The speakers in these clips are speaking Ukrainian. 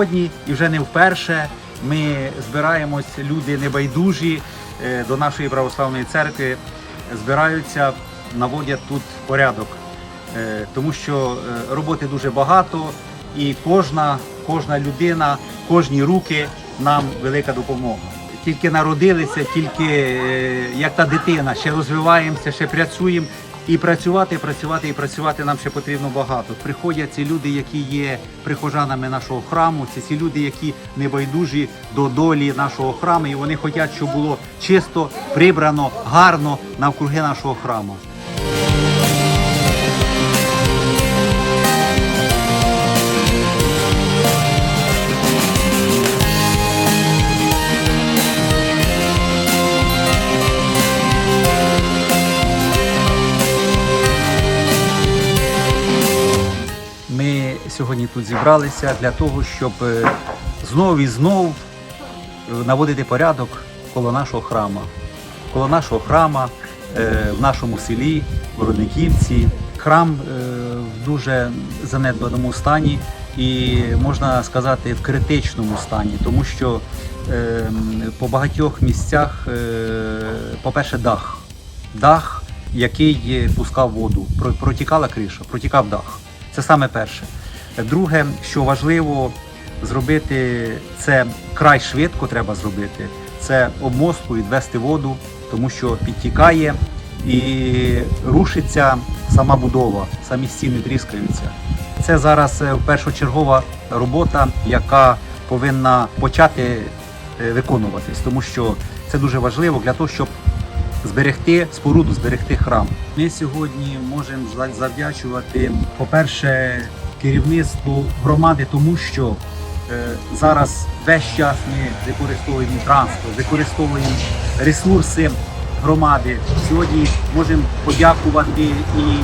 сьогодні і вже не вперше ми збираємось, люди небайдужі е, до нашої православної церкви, збираються, наводять тут порядок. Е, Тому що е, роботи дуже багато, і кожна, кожна людина, кожні руки нам велика допомога. Тільки народилися, тільки як та дитина, ще розвиваємося, ще працюємо. І працювати, працювати і працювати нам ще потрібно багато. Приходять ці люди, які є прихожанами нашого храму. Це ці люди, які небайдужі до долі нашого храму, і вони хочуть, щоб було чисто, прибрано, гарно навкруги нашого храму. Сьогодні тут зібралися для того, щоб е, знов і знов е, наводити порядок коло нашого храма. Коло нашого храма е, в нашому селі, Городниківці. Храм е, в дуже занедбаному стані і можна сказати в критичному стані, тому що е, по багатьох місцях, по-перше, дах. Дах, який пускав воду, протікала криша, протікав дах. Це саме перше. Друге, що важливо зробити, це край швидко треба зробити. Це обмостку відвести воду, тому що підтікає і рушиться сама будова, самі стіни тріскаються. Це зараз е, першочергова робота, яка повинна почати е, виконуватись, тому що це дуже важливо для того, щоб зберегти споруду, зберегти храм. Ми сьогодні можемо завдячувати, по-перше, керівництву громади, тому що е, зараз весь час ми використовуємо транспорт, використовуємо ресурси громади. Сьогодні можемо подякувати і е,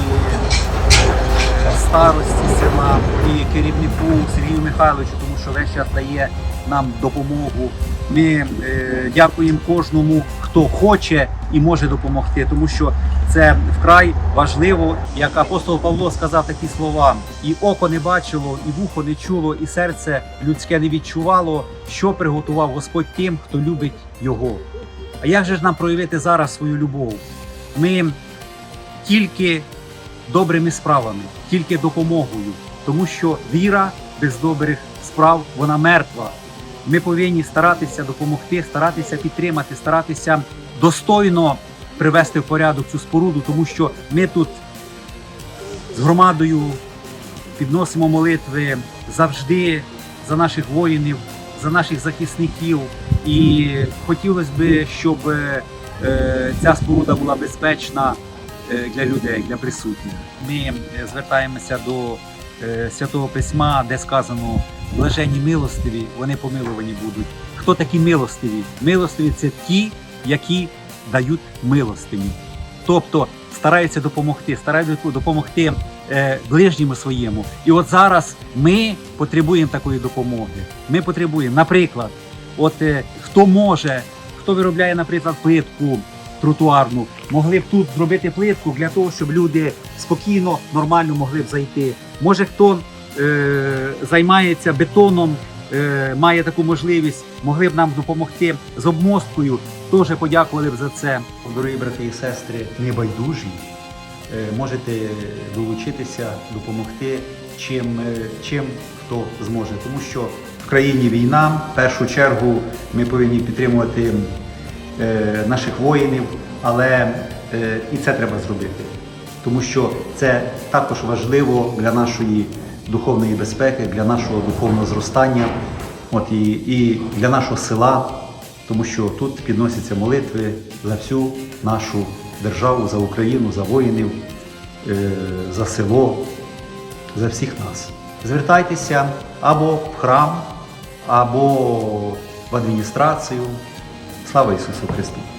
старості села, і керівнику Сергію Михайловичу, тому що весь час дає нам допомогу. Ми е, дякуємо кожному, хто хоче і може допомогти, тому що це вкрай важливо. Як апостол Павло сказав такі слова: і око не бачило, і вухо не чуло, і серце людське не відчувало, що приготував Господь тим, хто любить його. А як же ж нам проявити зараз свою любов? Ми тільки добрими справами, тільки допомогою, тому що віра без добрих справ вона мертва. Ми повинні старатися допомогти, старатися підтримати, старатися достойно привести в порядок цю споруду, тому що ми тут з громадою підносимо молитви завжди за наших воїнів, за наших захисників. І хотілося б, щоб е, ця споруда була безпечна е, для людей, для присутніх. Ми е, звертаємося до святого письма, де сказано блаженні милостиві, вони помилувані будуть. Хто такі милостиві? Милостиві це ті, які дають милостині. Тобто стараються допомогти, стараються допомогти е, ближньому своєму. І от зараз ми потребуємо такої допомоги. Ми потребуємо, наприклад, от е, хто може, хто виробляє, наприклад, плитку тротуарну, могли б тут зробити плитку для того, щоб люди спокійно, нормально могли б зайти. Може, хто займається бетоном, е, має таку можливість, могли б нам допомогти з обмосткою. Теж подякували б за це. Дорогі брати і сестри, небайдужі. Е, Можете долучитися, допомогти чим, е, чим хто зможе. Тому що в країні війна, в першу чергу, ми повинні підтримувати е, наших воїнів, але е, і це треба зробити. Тому що це також важливо для нашої духовної безпеки, для нашого духовного зростання, от і, і для нашого села, тому що тут підносяться молитви за всю нашу державу, за Україну, за воїнів, е, за село, за всіх нас. Звертайтеся або в храм, або в адміністрацію. Слава Ісусу Христу!